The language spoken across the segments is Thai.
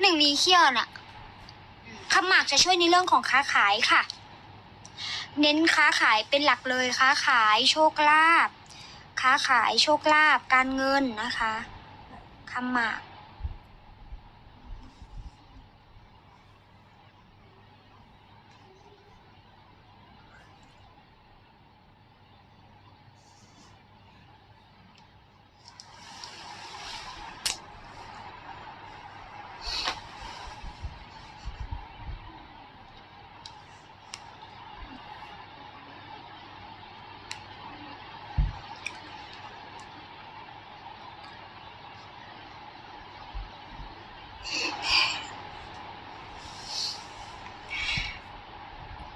หนึ่งมีเขี้ยวน่ะคำหมากจะช่วยในเรื่องของค้าขายค่ะ เน้นค้าขายเป็นหลักเลยค้าขายโชคลาภค้าขายโชคลาภการเงินนะคะคำหมาก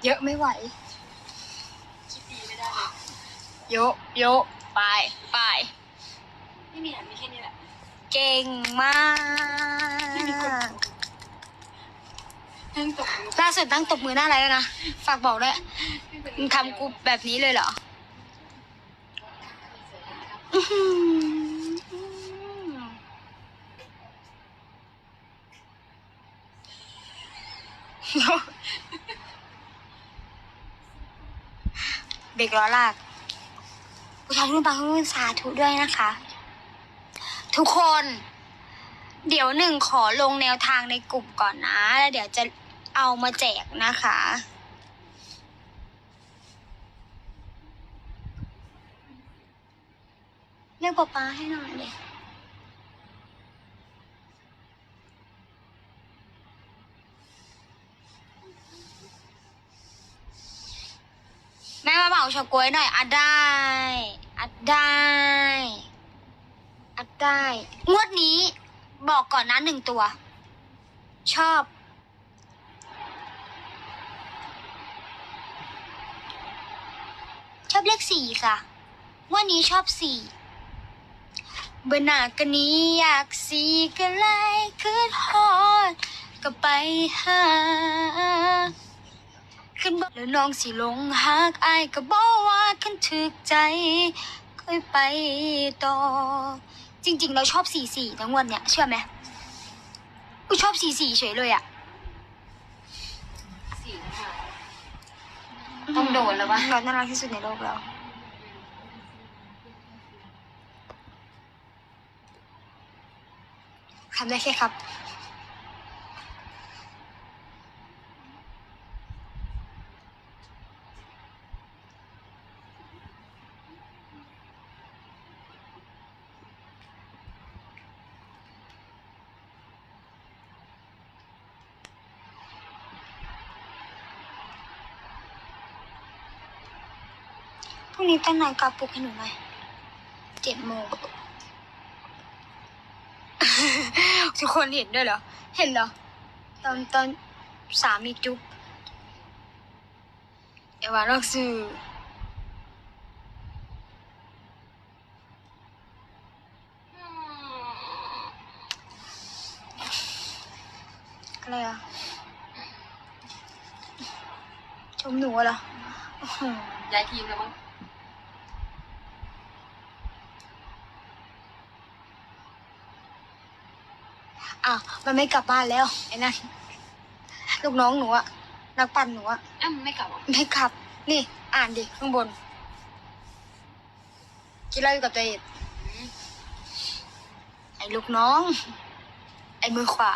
เยอะไม่ไหว คิดดีไม่ได้เลยโยะโยะไปไปไม่มีอะมีแค่นี้แหละเก่งมากทั้งตกมือล่าสุดตั้งตบมือหน้าอะไรแล้วนะ ฝากบอกด้วยมึงทำกูแบบนี้เลยเหรออื้อหือ เบรกล้อลากผู้ชายรุ่นบางรุ่นสาธุด้วยนะคะ ทุกคน เดี๋ยวหนึ่งขอลงแนวทางในกลุ่มก่อนนะ แล้วเดี๋ยวจะเอามาแจกนะคะเรียกป๊าป๊าให้หน่อยเลยแม่มา เป่าเฉาก๊วยหน่อยอัดได้ อัดได้ อัดได้ งวดนี้บอกก่อนนะหนึ่งตัว ชอบ ชอบเลขสี่ค่ะงวันนี้ชอบสี่เบอร์หน้ากันนี้อยากสีก็ไล่ขึ้นฮอดก็ไปหา ขึ้นบอกแล้วน้องสิลงหักอายก็บอกว่าขึ้นถึกใจค่อยไปต่อ จริง ๆ เราชอบสี่สี่ทั้งวันเนี่ยเชื่อไหมกูชอบสี่สี่เฉยเลยอะสี่ค่ะต้องโดนแล้ววะเราน่ารักที่สุดในโลกแล้วทำได้แค่ครับ พรุ่งนี้ตั้งนาฬิกาปลุกให้หนูหน่อยเจ็ดโมง ทุกคนเห็นด้วยเหรอ เห็นเหรอ ตอนตอนสามีจุ๊บเอวาลอกสื่ออะไรอะ ชมหนูเหรออื้อหือย้ายทีมแล้วมั้ง อ้าว มันไม่กลับบ้านแล้วไอ้นั่นลูกน้องหนูอะนักปั่นหนูอะอ้าวมันไม่กลับเหรอไม่กลับ นี่ อ่านดิข้างบนกินเหล้าอยู่กับตัวเองไอ้ลูกน้อง ไอ้มือขวา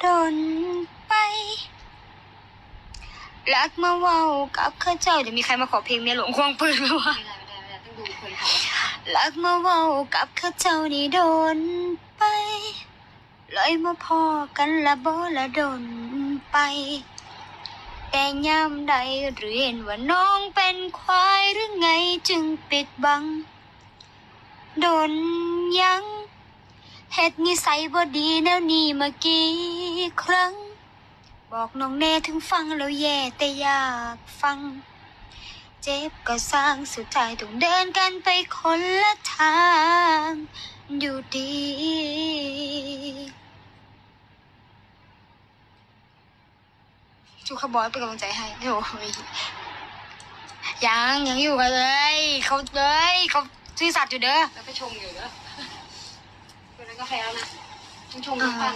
โดนไป รักมาเว้ากับข้าเจ้าเดี๋ยวมีใครมาขอเพลงเมียหลวงควงปืนไหมวะไม่ได้ไม่ได้ไม่ได้ต้องดูคนเขารักมาเว้ากับข้าเจ้านี่โดนไปเลยมาพอกันละบ่ละโดนไป แต่ยามใดหรือเห็นว่าน้องเป็นควายหรือไงจึงปิดบัง โดนยังเฮ็ดนิสัยบ่ดีแนวนี้มากี่ครั้ง บอกน้องแน่ถึงฟังแล้วแย่แต่อยากฟัง เจ็บก็สร้างสุดท้ายต้องเดินกันไปคนละทางอยู่ดีชูคาร์บอยเป็นกำลังใจให้โอ้ยยังยังอยู่กันเลยเขาเลยเขาซื่อสัตย์อยู่เด้อแล้วก็ชงอยู่เด้อคนนั้นกาแฟแล้วนะต้องชงทุกวัน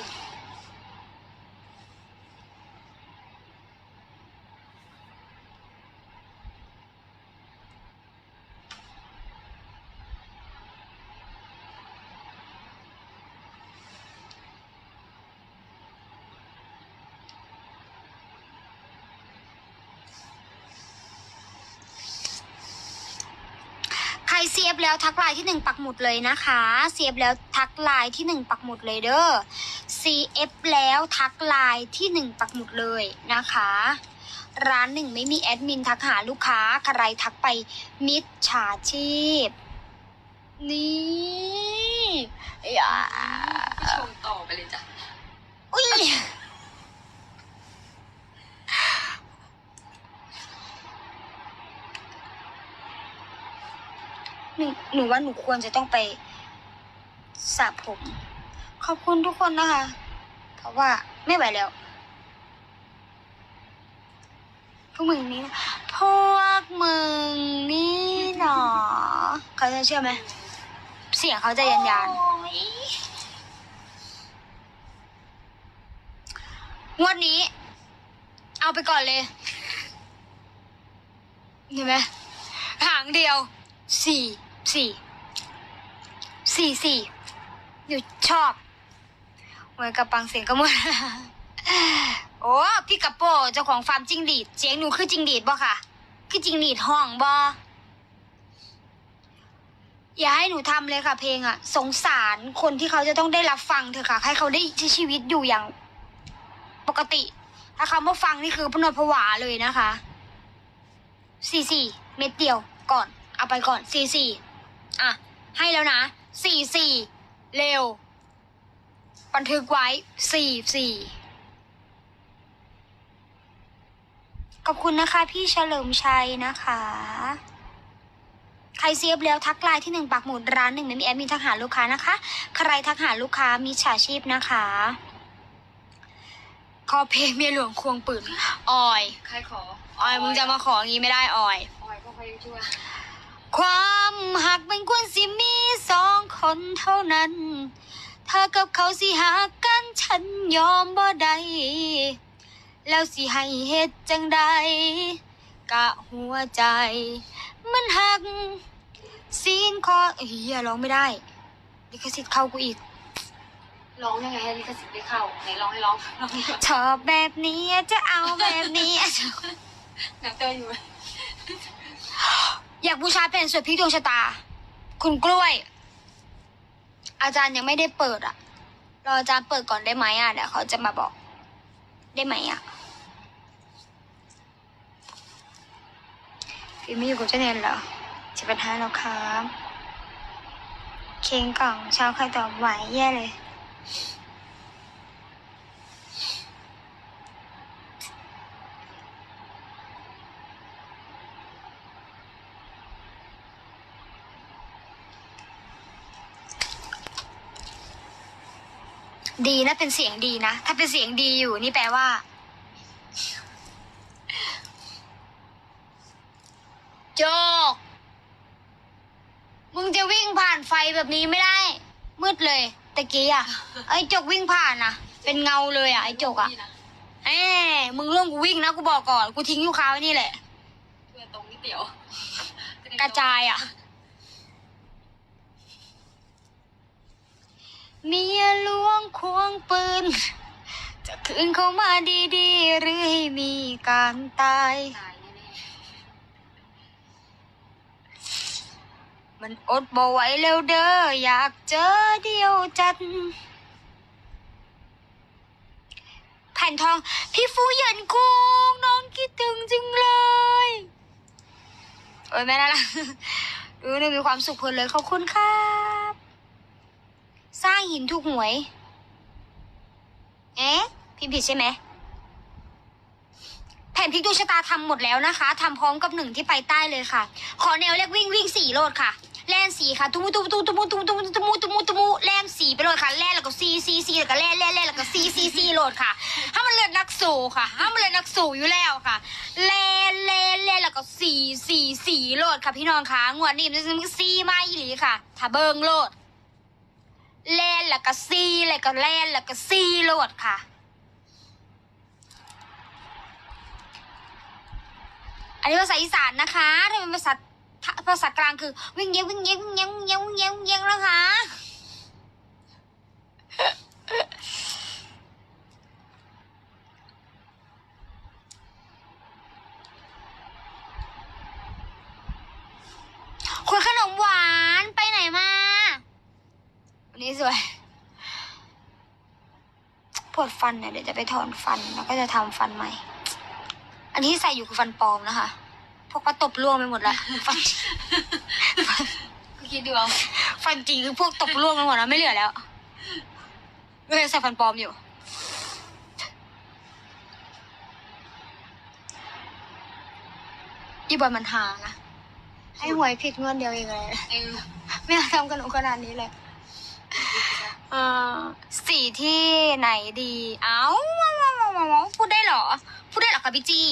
ใครเสียบแล้วทักไลน์ที่หนึ่งปักหมุดเลยนะคะเสียบแล้วทักไลน์ที่หนึ่งปักหมุดเลยเด้อ CF แล้วทักไลน์ที่หนึ่งปักหมุดเลยนะคะ ร้านหนึ่งไม่มีแอดมินทักหาลูกค้าใครทักไปมิจฉาชีพ นี่อย่าก็ชงต่อไปเลยจ้ะ อุ้ย หนูหนูว่าหนูควรจะต้องไปสระผม ขอบคุณทุกคนนะคะ เพราะว่าไม่ไหวแล้ว พวกมึงนี่พวกมึงนี่หนอเขาจะเชื่อไหม เสียงเขาจะยันยันงวดนี้ เอาไปก่อนเลยเห็นไหมหางเดียวสี่ สี่สี่สี่หนูชอบเหมือนกับปังเสียงก็หมดโอ้พี่กับโปเจ้าของฟาร์มจิงดีดเสียงหนูคือจิงดีดบ่ค่ะ คือจิงดีดห้องบ่อย่าให้หนูทำเลยค่ะ เพลงอะสงสารคนที่เขาจะต้องได้รับฟังเถอะค่ะ ให้เขาได้ใช้ชีวิตอยู่อย่าง ปกติ ถ้าเขามาฟังนี่คือพนวดผวาเลยนะคะสี่สี่เม็ดเดียวก่อน เอาไปก่อนสี่สี่ อะ ให้แล้วนะสี่สี่เร็ว บันทึกไว้สี่สี่ขอบคุณนะคะ พี่เฉลิมชัยนะคะ ใครเซฟแล้วทักไลน์ที่หนึ่งปักหมุดร้านหนึ่งไม่มีแอดมินทักหาลูกค้านะคะ ใครทักหาลูกค้ามีฉาชีพนะคะขอเพลงเมียหลวงควงปืนออย ใครขอ ออยมึงจะมาขออย่างนี้ไม่ได้ออย ออยก็พยายามช่วย ความหักมันควรสิมีสองคนเท่านั้นเธอกับเขาสิหากันฉันยอมบ่ได้แล้วสิให้เฮ็ดจังใดกะหัวใจ มันหักซีนคอเฮียร้องไม่ได้ลิขสิทธิ์เข้ากูอีก ร้องยังไงให้ลิขสิทธิ์ได้เข้าไหนร้องให้ร้องร้องดีกว่าชอบแบบนี้จะเอาแบบนี้นับเต้นอยู่ไหม อยากบูชาเป็นสวดพลิกดวงชะตา คุณกล้วย อาจารย์ยังไม่ได้เปิดอะ รออาจารย์เปิดก่อนได้ไหมอะเดี๋ยวเขาจะมาบอก ได้ไหมอะพี่ไม่อยู่กับเจเนนเหรอจะเป็นห้าแล้วครับ เค้งกล่องเช้าใครตอบไหวแย่เลย ดีนะเป็นเสียงดีนะ ถ้าเป็นเสียงดีอยู่นี่แปลว่า โจก มึงจะวิ่งผ่านไฟแบบนี้ไม่ได้ มืดเลยตะกี้อะ ไอ้จกวิ่งผ่านอะ เป็นเงาเลยอะไอ้จกอะนี่นะแหมมึงร่วมกูวิ่งนะกูบอกก่อน กูทิ้งยูคาไว้นี่แหละเพื่อนตรงนิดเดียว กระจายอะ เมียหลวงควงปืน จะคืนเขามาดีๆ หรือให้มีการตาย มันอดบ่ไหวแล้วเด้ออยากเจอเดียวจัดแผ่นทอง พี่ฟูเหยินคุงน้องคิดถึงจังเลย โอ้ยแม่น่ารักดูนี่มีความสุขเพลินเลยขอบคุณครับ สร้างหินถูกหวย เอ๊ะพิมพ์ผิดใช่ไหม แผ่นพลิกดวงชะตาทำหมดแล้วนะคะทำพร้อมกับหนึ่งที่ไปใต้เลยค่ะ ขอแนวเรียกวิ่งวิ่งสี่โลดค่ะแล่นสีค่ะ ตุ้มุตุมุตุมุตุมุตุมุตุมุตุมุตุมุตุมุแล่นสีไปเลยค่ะแล่นแล้วก็ซีซีซีแล้วก็แล่นแล่นแล่นแล้วก็ซีซีซีโหลดค่ะถ้ามันเลือดนักสู่ค่ะถ้ามันเลือดนักสู่อยู่แล้วค่ะแล่นแล่นแล่นแล้วก็ซีซีซีโหลดค่ะพี่น้องค่ะงวดนี้มันจะซีมาอีหลีค่ะ ถ้าเบิงโหลด แล่นแล้วก็ซีแล้วก็แล่นแล้วก็ซีโหลดค่ะอันนี้ภาษาอีสานนะคะถ้าเป็นภาษาภาษากลางคือ วิ่งเย้งวิ่งเย้งวิ่งเย้งวิ่งเย้งวิ่งเย้งวิ่งเย้งนะคะ คุณขนมหวานไปไหนมา วันนี้สวย ป วดฟันเนี่ยเดี๋ยวจะไปถอนฟันแล้วก็จะทำฟันใหม่ อันที่ใส่อยู่คือฟันปลอมนะคะพวกก็ตบล่วงไปหมดแล้วฟันก็คิดดูเอาฟันจริงคือพวกตบล่วงไปหมดแล้วไม่เหลือแล้วเลยใส่ฟันปลอมอยู่อีบอยมันหานะให้หวยผิดเงินเดียวเองเลยเออไม่น่าทำกันหนูขนาดนี้เลย เออสีที่ไหนดี เอ้าพูดได้เหรอ พูดได้เหรอคะพี่จี้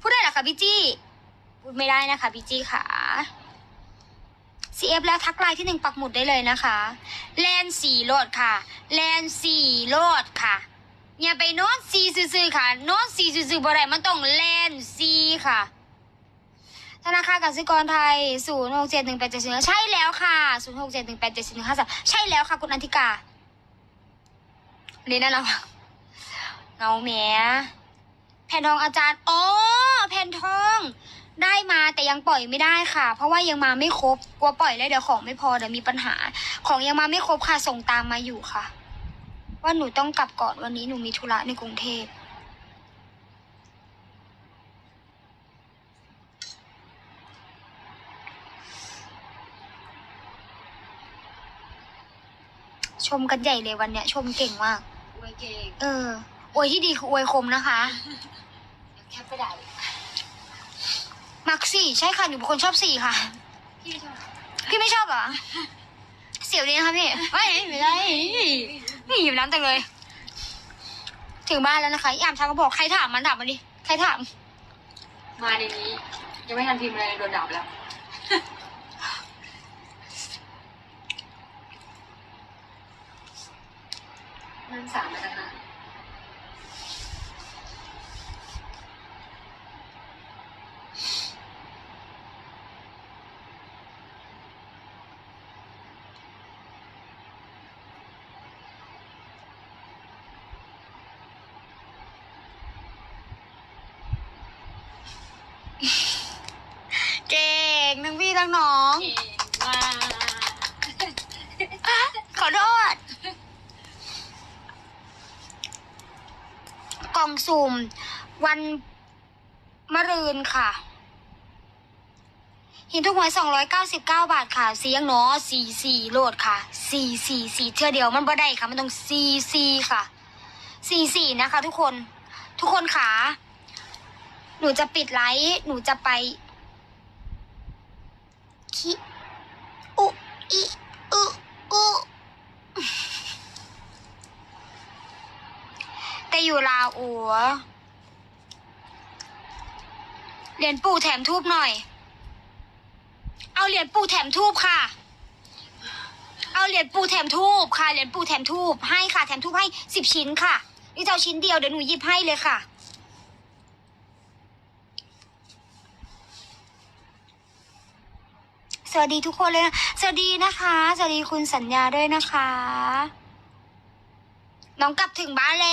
พูดได้เหรอคะพี่จี้ พูดไม่ได้นะคะพี่จี้ค่ะ CF แล้วทักไลน์ที่หนึ่งปักหมุดได้เลยนะคะ แลนสีโลดค่ะ แลนสีโลดค่ะ อย่าไปโน้นซีซื่อๆค่ะ โน้นซีซื่อๆบ่ได้มันต้องแลนซีค่ะ ธนาคารกสิกรไทย 0 6 7 1 8 7 4ใช่แล้วค่ะ 0 6 7 1 8 7 4 1 5 3ใช่แล้วค่ะ คุณอันธิกาเรียนนั่นแหละเงาแหมแผ่นทองอาจารย์อ๋อแผ่นทอง ได้มาแต่ยังปล่อยไม่ได้ค่ะ เพราะว่ายังมาไม่ครบกลัวปล่อยแล้วเดี๋ยวของไม่พอเดี๋ยวมีปัญหา ของยังมาไม่ครบค่ะส่งตามมาอยู่ค่ะ ว่าหนูต้องกลับก่อนวันนี้หนูมีธุระในกรุงเทพ ชมกันใหญ่เลยวันเนี้ย ชมเก่งมาก อวยเก่งเอออวยที่ดีคืออวยคมนะคะ เดี๋ยวแคปไปได้มักสี่ใช่ค่ะหนูเป็นคนชอบสี่ค่ะ พี่ชอบพี่ไม่ชอบเหรอ เสียวดีนะคะพี่ไม่ไม่ได้นี่หิวน้ำจังเลย ถึงบ้านแล้วนะคะยามเช้าก็บอกใครถามมันถามมันดิ ใครถาม มาในนี้ ยังไม่ทันพิมพ์อะไรเลยโดนดับแล้ว นั่นสามแล้วนะคะเก่งทั้งพี่ทั้งน้องเก่งมากขอโทษ ล่องสุ่ม วันมะรืนค่ะ หินทุกหวยสองร้อยเก้าสิบเก้าบาทค่ะ เสียงเนาะสี่สี่โหลดค่ะสี่สี่สี่เทื่อเดียวมันบ่ได้ค่ะ มันต้องสี่สี่ค่ะสี่สี่นะคะ ทุกคน ทุกคนค่ะ หนูจะปิดไลฟ์หนูจะไปคิอุอิอุอุแต่ อยู่ลาอัวเหรียญปู่แถมทูบหน่อย เอาเหรียญปู่แถมทูบค่ะ เอาเหรียญปู่แถมทูบค่ะ เหรียญปู่แถมทูบให้ค่ะ แถมทูบให้สิบชิ้นค่ะ นี่เจะเอาชิ้นเดียวเดี๋ยวหนูหยิบให้เลยค่ะ สวัสดีทุกคนเลยนะ สวัสดีนะคะ สวัสดีคุณสัญญาด้วยนะคะ น้องกลับถึงบ้านแล้ว